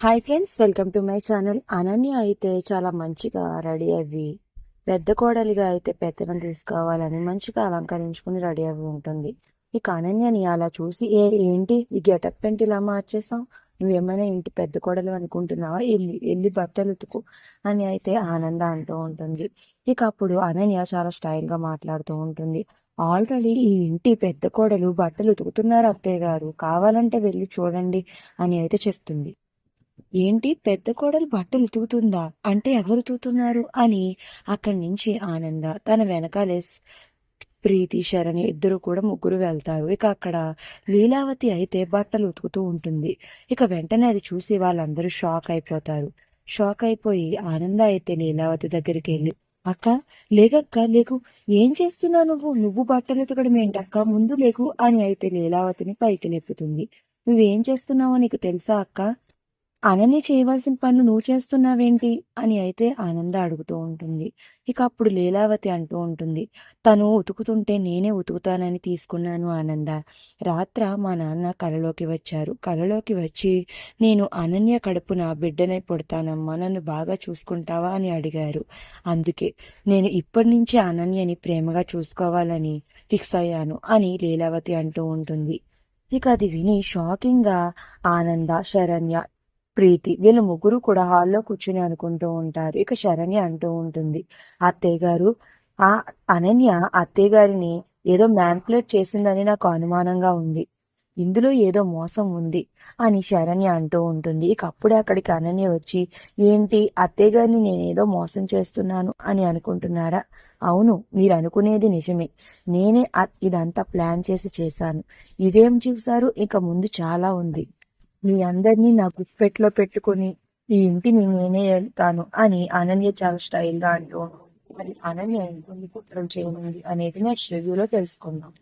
Hi friends welcome to my channel Ananya అయితే చాలా మంచిగా రెడీ అవి పెద్ద కోడలిగా అయితే పెత్తనం తీసుకోవాలని మంచిగా అలంకరించుకుని రెడీ అవి ఉంటుంది. ఇక అనన్యని అలా చూసి ఏ ఏంటి ఈ గెటప్ ఏంటి ఇలా మార్చేసాం నువ్వేమైనా ఇంటి పెద్ద కోడలు అనుకుంటున్నావా? ఎల్లి వెళ్ళి బట్టలు ఉతుకు అని అయితే ఆనంద అంటూ ఉంటుంది. ఇక అప్పుడు అనన్య చాలా స్టైల్గా మాట్లాడుతూ ఉంటుంది. ఆల్రెడీ ఈ ఇంటి పెద్ద కోడలు బట్టలు ఉతుకుతున్నారు అత్తయ్య గారు. కావాలంటే వెళ్ళి చూడండి అని అయితే చెప్తుంది. ఏంటి పెద్ద కోడలు బట్టలు ఉతుకుతుందా అంటే ఎవరు ఉతుకుతున్నారు అని అక్కడి నుంచి ఆనంద తన వెనకాలే ప్రీతి శరణి ఇద్దరు కూడా ముగ్గురు వెళ్తారు. ఇక అక్కడ లీలావతి అయితే బట్టలు ఉతుకుతూ ఉంటుంది. ఇక వెంటనే అది చూసి వాళ్ళందరూ షాక్ అయిపోతారు. షాక్ అయిపోయి ఆనంద అయితే లీలావతి దగ్గరికి వెళ్ళి అక్క లేకక్క లేకు ఏం చేస్తున్నావు నువ్వు? నువ్వు బట్టలు ఉతకడం ఏంటక్క? ముందు లేకు అని అయితే లీలావతిని పైకి లేపుతుంది నువ్వేం చేస్తున్నావో నీకు తెలుసా అక్క? అనన్య చేయవలసిన పనులు నువ్వు చేస్తున్నావేంటి? అని అయితే ఆనంద అడుగుతూ ఉంటుంది. ఇక అప్పుడు లీలావతి అంటూ ఉంటుంది. తను ఉతుకుతుంటే నేనే ఉతుకుతానని తీసుకున్నాను ఆనంద. రాత్ర మా నాన్న కలలోకి వచ్చారు. కలలోకి వచ్చి నేను అనన్య కడుపున బిడ్డనే పుడతానమ్మా. నన్ను బాగా చూసుకుంటావా? అని అడిగారు. అందుకే నేను ఇప్పటి నుంచి అనన్యని ప్రేమగా చూసుకోవాలని ఫిక్స్ అయ్యాను అని లీలావతి అంటూ ఉంటుంది. ఇక అది విని షాకింగ్గా ఆనంద శరణ్య ప్రీతి. వీళ్ళు ముగ్గురు కూడా హాల్లో కూర్చుని అనుకుంటూ ఉంటారు. ఇక శరణ్య అంటూ ఉంటుంది. అత్తయ్య గారు ఆ అనన్య అత్తయ్య గారిని ఏదో మ్యాన్పులేట్ చేసిందని నాకు అనుమానంగా ఉంది. ఇందులో ఏదో మోసం ఉంది అని శరణ్య అంటూ ఉంటుంది. ఇక అప్పుడే అక్కడికి అనన్య వచ్చి ఏంటి అత్తయ్య గారిని నేనేదో మోసం చేస్తున్నాను అని అనుకుంటున్నారా? అవును మీరు అనుకునేది నిజమే. నేనే ఇదంతా ప్లాన్ చేసి చేశాను. ఇదేం చూసారు ఇక ముందు చాలా ఉంది. మీ అందరినీ నా గుప్పెట్లో పెట్టుకుని ఈ ఇంటిని నేనే వెళ్తాను అని అనన్య చాలా స్టైల్గా అంటూ మరి అనన్య ఎందుకు కుట్రలు చేయనుంది అనేది నెక్స్ట్ రివ్యూలో తెలుసుకుందాం.